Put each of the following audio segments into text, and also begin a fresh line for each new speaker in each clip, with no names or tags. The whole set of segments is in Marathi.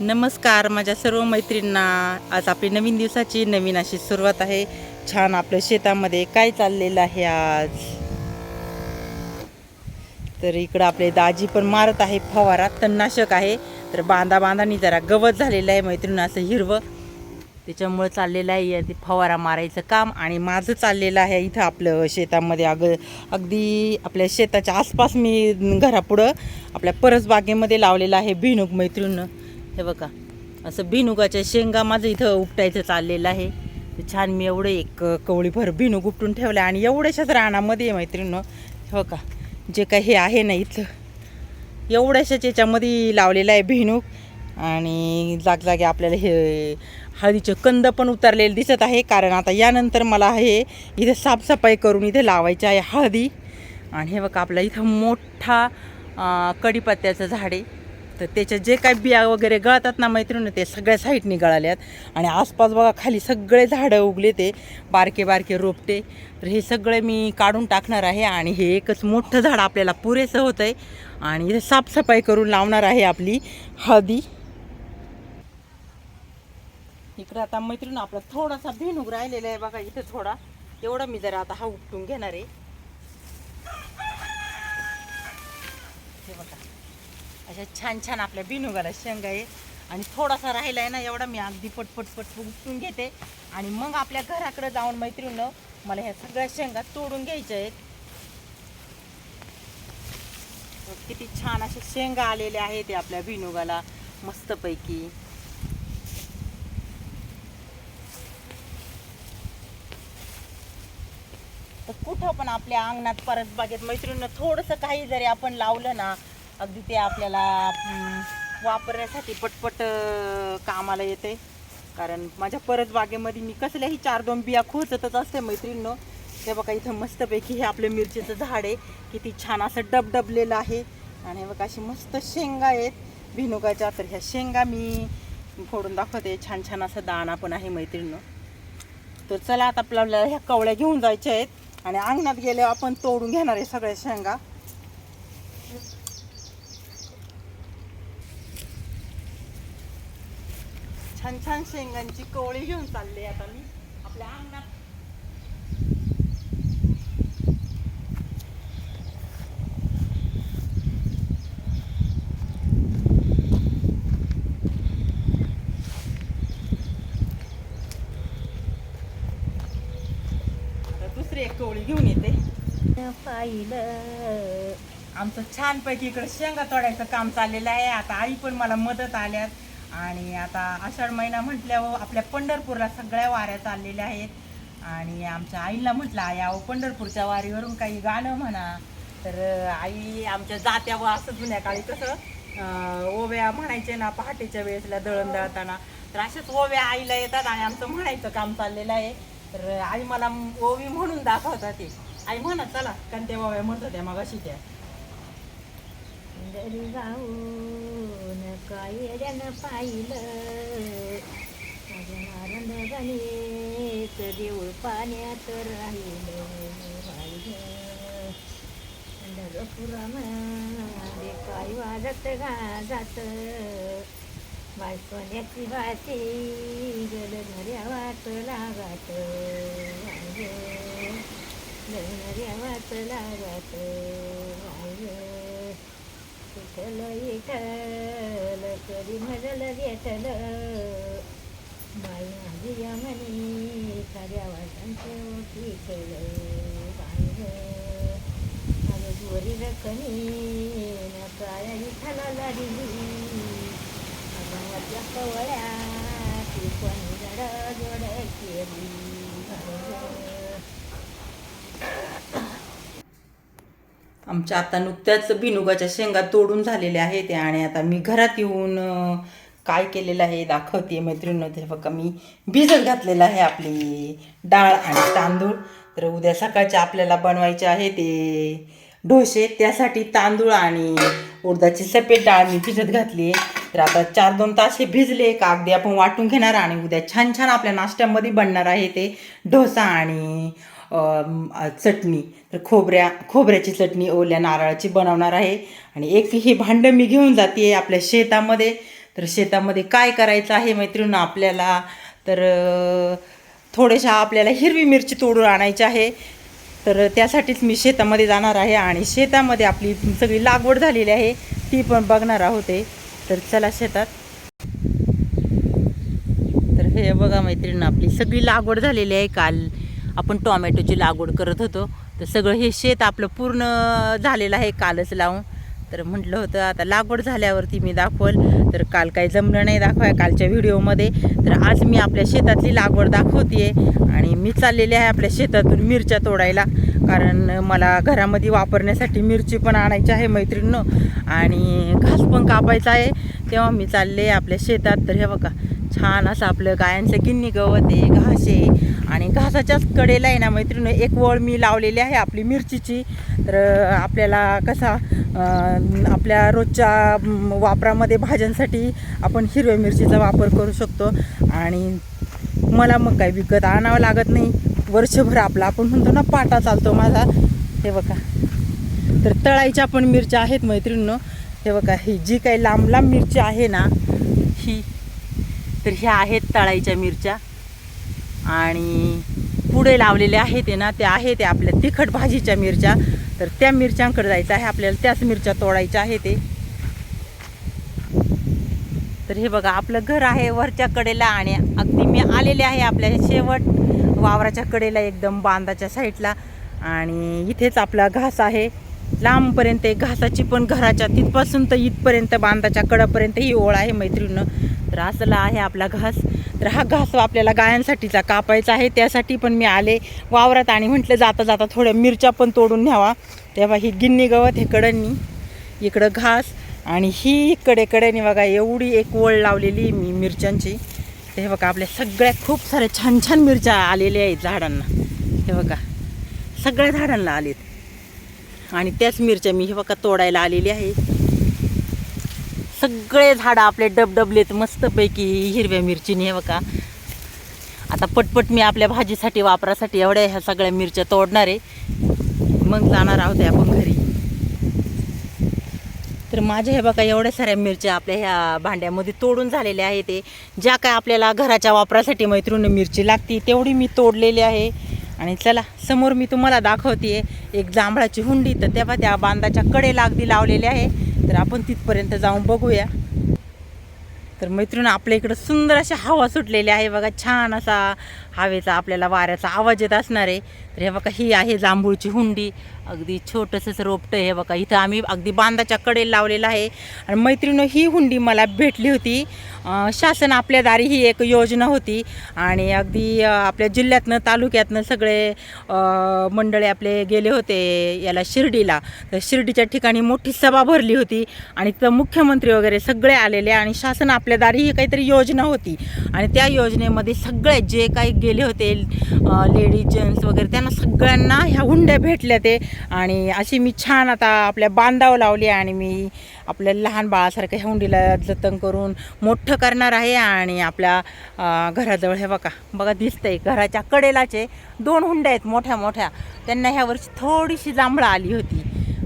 नमस्कार माझ्या सर्व मैत्रींना आज आपली नवीन दिवसाची नवीन अशी सुरुवात आहे. छान आपल्या शेतामध्ये काय चाललेलं आहे आज? तर इकडं आपले दाजी पण मारत आहे फवारा तणनाशक आहे. तर बांधा बांधानी जरा गवत झालेलं आहे मैत्रीण असं हिरवं. त्याच्यामुळं चाललेलं आहे या ते फवारा मारायचं काम आणि माझं चाललेलं आहे इथं आपलं शेतामध्ये. अग अगदी आपल्या शेताच्या आसपास मी घरापुढं आपल्या परसबागेमध्ये लावलेलं आहे भिणूक मैत्रीण हे बघा असं भिनुगाच्या शेंगा माझं इथं उपटायचं चाललेलं आहे. छान मी एवढं एक कवळीभर भिनुक उपटून ठेवलं आणि एवढ्याशाच रानामध्ये मैत्रिणीनं. हे बघा जे काही हे आहे ना इथं एवढ्याशाच याच्यामध्ये लावलेलं आहे भिनूक आणि जागजागी आपल्याला हे हळदीचे कंद पण उतरलेले दिसत आहे कारण आता यानंतर मला हे इथे साफसफाई करून इथे लावायची आहे हळदी. आणि हे बघा आपल्या इथं मोठा कढीपत्त्याचं झाड आहे. तर त्याच्या जे काही बिया वगैरे गळतात ना मैत्रिणी ते सगळ्या साईडनी गळाल्यात. आणि आसपास बघा खाली सगळे झाडं उगले ते बारके बारके रोपटे. तर हे सगळे मी काढून टाकणार आहे आणि हे एकच मोठं झाड आपल्याला पुरेसं होतं आहे आणि इथे साफसफाई करून लावणार आहे आपली हळदी. इकडं आता मैत्रीण आपला थोडासा भेणूक राहिलेला आहे बघा इथं थोडा. एवढा मी जरा आता हा उपटून घेणार आहे. हे बघा. अशा छान छान आपल्या बिनुगाला शेंगा आहे. आणि थोडासा राहिला आहे ना एवढा मी अगदी पटपट पटपट उपटून घेते. आणि मग आपल्या घराकडे जाऊन मैत्रिणीनं मला ह्या सगळ्या शेंगा तोडून घ्यायच्या आहेत. किती छान असे शेंगा आलेले आहेत आपल्या भिनुगाला मस्तपैकी. तर कुठं पण आपल्या अंगणात परत बागेत मैत्रिणीनं थोडंसं काही जरी आपण लावलं ना अगदी ते आपल्याला वापरण्यासाठी पटपट कामाला येते. कारण माझ्या परत बागेमध्ये मी कसल्याही चार दोन बिया खोचतच असते मैत्रिणीनं ते बघा इथं मस्तपैकी हे आपलं मिरचीचं झाड आहे. किती छान असं डबडबलेलं आहे. आणि हे बघा अशी मस्त शेंगा आहेत. भिनुकाच्या तर ह्या शेंगा मी फोडून दाखवते. छान छान असं दाणा पण आहे मैत्रिणीनं तर चला आता आपल्याला ह्या कवळ्या घेऊन जायच्या आहेत. आणि अंगणात गेल्यावर आपण तोडून घेणार आहे सगळ्या शेंगा. छान छान शेंगांची कवळी घेऊन चालले आता मी आपल्या अंगणात. आता दुसरी एक कवळी घेऊन येते. आमचं छानपैकी इकडे शेंगा तोडायचं काम चाललेलं आहे. आता आई पण मला मदत आल्यात. आणि आता आषाढ महिना म्हटल्यावर आपल्या पंढरपूरला सगळ्या वाऱ्या चाललेल्या आहेत. आणि आमच्या आईला म्हटलं आई अहो पंढरपूरच्या वारीवरून काही गाणं म्हणा. तर आई आमच्या जात्या व असं जुन्या काळी कसं ओव्या म्हणायचे ना पहाटेच्या वेळेसला दळण दळताना. तर असेच ओव्या आईला येतात आणि आमचं म्हणायचं काम चाललेलं आहे. तर आई मला ओवी म्हणून दाखवतात ते. आई म्हणा चला. कारण त्या ओव्या म्हणत होत्या मग अशी त्या
घरी जाऊन काय पाहिलं माझ्या नारंद गणेश देऊळ पाण्यात राहिलं. पाहिलं पंढरपुरामध्ये काय वाजत गाजात? बाय सोन्याची बाती गलनऱ्या वाट लागात गलनऱ्या वाट लागात. विठल विठल कधी म्हटल विठल बाई माझी म्हणे साऱ्या वाटांचं ओठी खेळ बाई अगं गोरी रकणी न काय विठ्ठलाला दिली अगं कवळ्या ती पण जड जोड केली बाई
आमच्या आता नुकत्याच बिनुगाच्या शेंगा तोडून झालेल्या आहेत आणि आता मी घरात येऊन काय केलेलं आहे दाखवते मैत्रिणीनं. ते बघा मी भिजत घातलेलं आहे आपली डाळ आणि तांदूळ. तर उद्या सकाळचे आपल्याला बनवायचे आहे ते डोसे. त्यासाठी तांदूळ आणि उडदाची सफेद डाळ मी भिजत घातली आहे. तर आता चार दोन तास हे भिजले का अगदी आपण वाटून घेणार आणि उद्या छान छान आपल्या नाश्त्यामध्ये बनणार आहे ते डोसा आणि चटणी. तर खोबऱ्या खोबऱ्याची चटणी ओल्या नारळाची बनवणार आहे. आणि एक हे भांडं मी घेऊन जाते आपल्या शेतामध्ये. तर शेतामध्ये काय करायचं आहे मैत्रिणी आपल्याला? तर थोड्याशा आपल्याला हिरवी मिरची तोडून आणायची आहे. तर त्यासाठीच मी शेतामध्ये जाणार आहे आणि शेतामध्ये आपली सगळी लागवड झालेली आहे. ती पण बघणार आहोत आहे. तर चला शेतात. तर हे बघा मैत्रिणी आपली सगळी लागवड झालेली आहे काल. आपण टोमॅटोची लागवड करत होतो. तर सगळं हे शेत आपलं पूर्ण झालेलं आहे कालच लावून. तर म्हटलं होतं आता लागवड झाल्यावरती मी दाखवल. तर काल काही जमलं नाही दाखवाय कालच्या व्हिडिओमध्ये. तर आज मी आपल्या शेतातली लागवड दाखवते आणि मी चाललेली आहे आपल्या शेतातून मिरच्या तोडायला. कारण मला घरामध्ये वापरण्यासाठी मिरची पण आणायची आहे मैत्रिणीनं. आणि घास पण कापायचा आहे. तेव्हा मी चालले आपल्या शेतात. तर हे बघा छान असं आपलं गायांचं गिन्नी गवत आहे घास आहे. आणि घासाच्याच कडेला आहे ना मैत्रिणी एक वळ मी लावलेली आहे आपली मिरचीची. तर आपल्याला कसा आपल्या रोजच्या वापरामध्ये भाज्यांसाठी आपण हिरव्या मिरचीचा वापर करू शकतो. आणि मला मग काही विकत आणावं लागत नाही. वर्षभर आपला आपण म्हणतो ना पाटा चालतो माझा. हे बघा. तर तळाईच्या पण मिरच्या आहेत मैत्रिणीनं. हे बघा ही जी काही लांब लांब मिरची आहे ना ही तर ह्या आहेत तळाईच्या मिरच्या. आणि पुढे लावलेल्या आहेत ना त्या आहेत आपल्या तिखट भाजीच्या मिरच्या. तर त्या मिरच्यांकडे जायचं आहे आपल्याला त्याच मिरच्या तोडायच्या आहे ते. तर हे बघा आपलं घर आहे वरच्या कडेला आणि अगदी मी आलेले आहे आपल्या शेवट वावराच्या कडेला एकदम बांधाच्या साईडला. आणि इथेच आपला घास आहे. लांबपर्यंत एक घासाची पण घराच्या तिथपासून तर इथपर्यंत बांधाच्या कडापर्यंत ही ओळ आहे मैत्रिणीनं. तर असला आहे आपला घास. तर हा घास हो आपल्याला गायांसाठीचा कापायचा आहे. त्यासाठी पण मी आले वावरात आणि म्हटलं जाता जाता थोड्या मिरच्या पण तोडून न्यावा. तेव्हा ही गिन्नी गवत हे कडनी इकडं घास आणि ही इकडे कडेकडेने बघा एवढी एक वळ लावलेली आहे मी मिरच्यांची. ते हे बघा आपल्या सगळ्या खूप साऱ्या छान छान मिरच्या आलेल्या आहेत झाडांना. हे बघा सगळ्या झाडांना आलेत. आणि त्याच मिरच्या मी हे बघा तोडायला आलेली आहे. सगळे झाडं आपले डबडबलेत मस्तपैकी हिरव्या मिरचीने हे बघा. आता पटपट मी आपल्या भाजीसाठी वापरासाठी एवढ्या ह्या सगळ्या मिरच्या तोडणार आहे. मग जाणार आहोत आपण घरी. तर माझ्या हे बघा एवढ्या साऱ्या मिरच्या आपल्या ह्या भांड्यामध्ये तोडून झालेल्या आहे ते. ज्या काय आपल्याला घराच्या वापरासाठी मैत्रिणी मिरची लागते तेवढी मी तोडलेली आहे. आणि चला समोर मी तुम्हाला दाखवते एक जांभळाची हुंडी. तर तेव्हा त्या बांधाच्या कडेला अगदी लावलेली आहे. तर आपण तिथपर्यंत जाऊन बघूया. तर मैत्रिणी आपल्या इकडं सुंदर अशी हवा सुटलेली आहे. बघा छान असा हवेचा आपल्याला वाऱ्याचा आवाज येत असणार आहे. तर हे बघा ही आहे जांभूळची हुंडी. अगदी छोटंसंच रोपटं हे बघा. इथं आम्ही अगदी बांधाच्या कडेला लावलेलं आहे. आणि मैत्रिणं ही हुंडी मला भेटली होती. शासन आपल्या दारी ही एक योजना होती. आणि अगदी आपल्या जिल्ह्यातनं तालुक्यातनं सगळे मंडळे आपले गेले होते याला शिर्डीला. तर शिर्डीच्या ठिकाणी मोठी सभा भरली होती. आणि तिथं मुख्यमंत्री वगैरे सगळे आलेले आणि शासन आपल्या दारी ही काहीतरी योजना होती. आणि त्या योजनेमध्ये सगळे जे काही गेले होते लेडीज जेंट्स वगैरे त्यांना सगळ्यांना ह्या हुंड्या भेटल्या ते. आणि अशी मी छान आता आपल्या बांधावं लावली आणि मी आपल्या लहान बाळासारखं ह्या हुंडीला जतन करून मोठं करणार आहे आणि आपल्या घराजवळ हे बघा बघा दिसतंय घराच्या कडेलाचे दोन हुंड्या आहेत मोठ्या मोठ्या. त्यांना ह्या वर्षी थोडीशी जांभळं आली होती.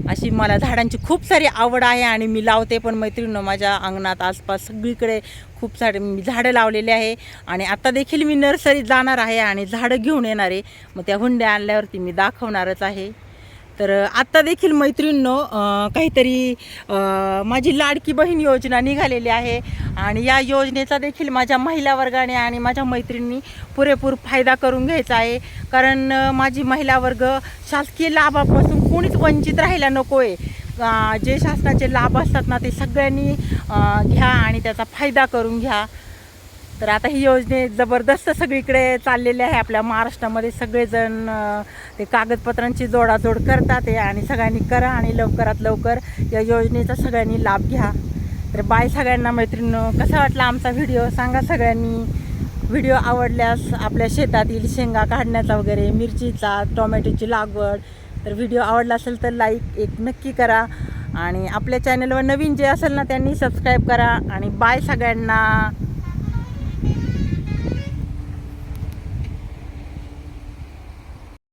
अशी मला झाडांची खूप सारी आवड आहे आणि मी लावते पण मैत्रिणीनं माझ्या अंगणात आसपास सगळीकडे खूप सारे मी झाडं लावलेले आहे. आणि आता देखील मी नर्सरीत जाणार आहे आणि झाडं घेऊन येणार आहे. मग त्या हुंड्या आणल्यावरती मी दाखवणारच आहे. तर आत्ता देखील मैत्रिणींनो काहीतरी माझी लाडकी बहीण योजना निघालेली आहे. आणि या योजनेचा देखील माझ्या महिला वर्गाने आणि माझ्या मैत्रिणींनी पुरेपूर फायदा करून घ्यायचा आहे. कारण माझी महिला वर्ग शासकीय लाभापासून कोणीच वंचित राहायला नको आहे जे शासनाचे लाभ असतात ना ते सगळ्यांनी घ्या आणि त्याचा फायदा करून घ्या. तर आता ही योजने जबरदस्त सगळीकडे चाललेली आहे. आपल्या महाराष्ट्रामध्ये सगळेजण ते कागदपत्रांची जोडाजोड करतात आहे आणि सगळ्यांनी करा आणि लवकरात लवकर या योजनेचा सगळ्यांनी लाभ घ्या. तर बाय सगळ्यांना मैत्रिणीनं. कसा वाटला आमचा व्हिडिओ? सांगा सगळ्यांनी. व्हिडिओ आवडल्यास आपल्या शेतातील शेंगा काढण्याचा वगैरे मिरचीचा टोमॅटोची लागवड तर व्हिडिओ आवडला असेल तर लाईक एक नक्की करा. आणि आपल्या चॅनलवर नवीन जे असेल ना त्यांनी सबस्क्राईब करा. आणि बाय सगळ्यांना.